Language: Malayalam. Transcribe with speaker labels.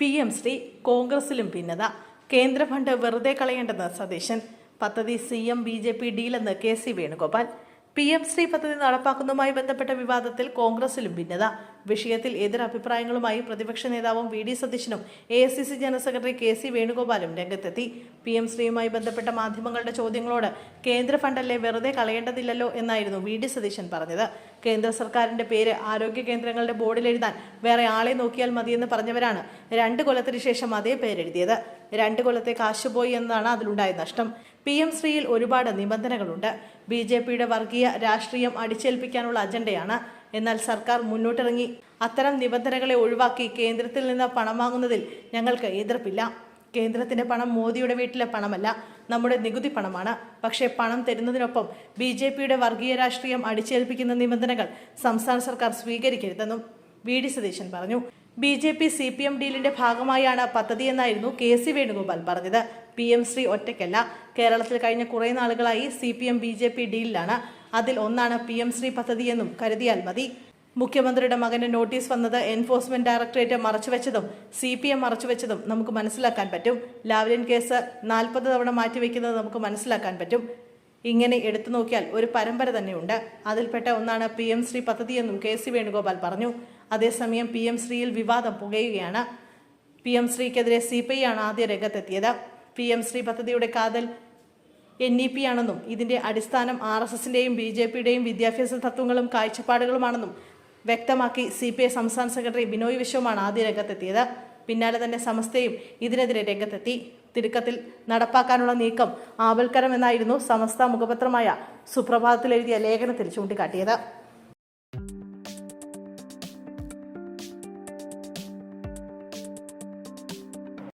Speaker 1: പി എം ശ്രീ കോൺഗ്രസിലും ഭിന്നത. കേന്ദ്ര ഫണ്ട് വെറുതെ കളയേണ്ടെന്ന് സതീശൻ. പദ്ധതി C M B J P ഡീലെന്ന് K C Venugopal. P M Shri പദ്ധതി നടപ്പാക്കുന്നതുമായി ബന്ധപ്പെട്ട വിവാദത്തിൽ കോൺഗ്രസിലും ഭിന്നത. വിഷയത്തിൽ എതിരഭിപ്രായങ്ങളുമായി പ്രതിപക്ഷ നേതാവും വി ഡി സതീശനും A I C C general secretary K C വേണുഗോപാലും രംഗത്തെത്തി. പി എം ശ്രീയുമായി ബന്ധപ്പെട്ട മാധ്യമങ്ങളുടെ ചോദ്യങ്ങളോട് കേന്ദ്ര ഫണ്ടല്ലേ വെറുതെ കളയേണ്ടതില്ലല്ലോ എന്നായിരുന്നു വി ഡി സതീശൻ പറഞ്ഞത്. കേന്ദ്ര സർക്കാരിന്റെ പേര് ആരോഗ്യ കേന്ദ്രങ്ങളുടെ ബോർഡിൽ എഴുതാൻ വേറെ ആളെ നോക്കിയാൽ മതിയെന്ന് പറഞ്ഞവരാണ് രണ്ട് കൊല്ലത്തിനു ശേഷം അതേ പേരെഴുതിയത്. രണ്ട് കൊല്ലത്തെ കാശുപോയി എന്നതാണ് അതിലുണ്ടായ നഷ്ടം. പി എം ശ്രീയിൽ ഒരുപാട് നിബന്ധനകളുണ്ട്. ബി ജെ പിയുടെ വർഗീയ രാഷ്ട്രീയം അടിച്ചേൽപ്പിക്കാനുള്ള അജണ്ടയാണ്. എന്നാൽ സർക്കാർ മുന്നോട്ടിറങ്ങി. അത്തരം നിബന്ധനകളെ ഒഴിവാക്കി കേന്ദ്രത്തിൽ നിന്ന് പണം വാങ്ങുന്നതിൽ ഞങ്ങൾക്ക് എതിർപ്പില്ല. കേന്ദ്രത്തിന്റെ പണം മോദിയുടെ വീട്ടിലെ പണമല്ല നമ്മുടെ നികുതി പണമാണ്. പക്ഷേ പണം തരുന്നതിനൊപ്പം ബി ജെ പിയുടെ വർഗീയ രാഷ്ട്രീയം അടിച്ചേൽപ്പിക്കുന്ന നിബന്ധനകൾ സംസ്ഥാന സർക്കാർ സ്വീകരിക്കരുതെന്നും വി ഡി സതീശൻ പറഞ്ഞു. B J P C P M ഡീലിന്റെ ഭാഗമായാണ് പദ്ധതിയെന്നായിരുന്നു കെ സി വേണുഗോപാൽ പറഞ്ഞത്. പി എം ശ്രീ ഒറ്റയ്ക്കല്ല. കേരളത്തിൽ കഴിഞ്ഞ കുറേ നാളുകളായി C P M B J P ഡീലിലാണ്. അതിൽ ഒന്നാണ് പി എം ശ്രീ പദ്ധതിയെന്നും കരുതിയാൽ മതി. മുഖ്യമന്ത്രിയുടെ മകന് നോട്ടീസ് വന്നത് എൻഫോഴ്സ്മെന്റ് ഡയറക്ടറേറ്റ് മറച്ചുവെച്ചതും സി പി എം മറച്ചുവെച്ചതും നമുക്ക് മനസ്സിലാക്കാൻ പറ്റും. ലാവ്ലിൻ കേസ് നാൽപ്പത് തവണ മാറ്റിവെക്കുന്നത് നമുക്ക് മനസ്സിലാക്കാൻ പറ്റും. ഇങ്ങനെ എടുത്തു നോക്കിയാൽ ഒരു പരമ്പര തന്നെയുണ്ട്. അതിൽപ്പെട്ട ഒന്നാണ് പി എം ശ്രീ പദ്ധതിയെന്നും കെ സി വേണുഗോപാൽ പറഞ്ഞു. അതേസമയം പി എം ശ്രീയിൽ വിവാദം പുകയുകയാണ്. പി എം ശ്രീക്കെതിരെ സി പി ഐ ആണ് ആദ്യ രംഗത്തെത്തിയത്. പി എം ശ്രീ പദ്ധതിയുടെ കാതൽ എൻ ഇ പി ആണെന്നും ഇതിന്റെ അടിസ്ഥാനം ആർ എസ് എസിന്റെയും ബി ജെ പിയുടെയും വിദ്യാഭ്യാസ തത്വങ്ങളും കാഴ്ചപ്പാടുകളുമാണെന്നും വ്യക്തമാക്കി സി പി ഐ സംസ്ഥാന സെക്രട്ടറി ബിനോയ് വിശ്വമാണ് ആദ്യ രംഗത്തെത്തിയത്. പിന്നാലെ തന്നെ സമസ്തയും ഇതിനെതിരെ രംഗത്തെത്തി. തിടുക്കത്തിൽ നടപ്പാക്കാനുള്ള നീക്കം ആവൽക്കരം എന്നായിരുന്നു സമസ്ത മുഖപത്രമായ സുപ്രഭാതത്തിൽ എഴുതിയ ലേഖനത്തിൽ ചൂണ്ടിക്കാട്ടിയത്.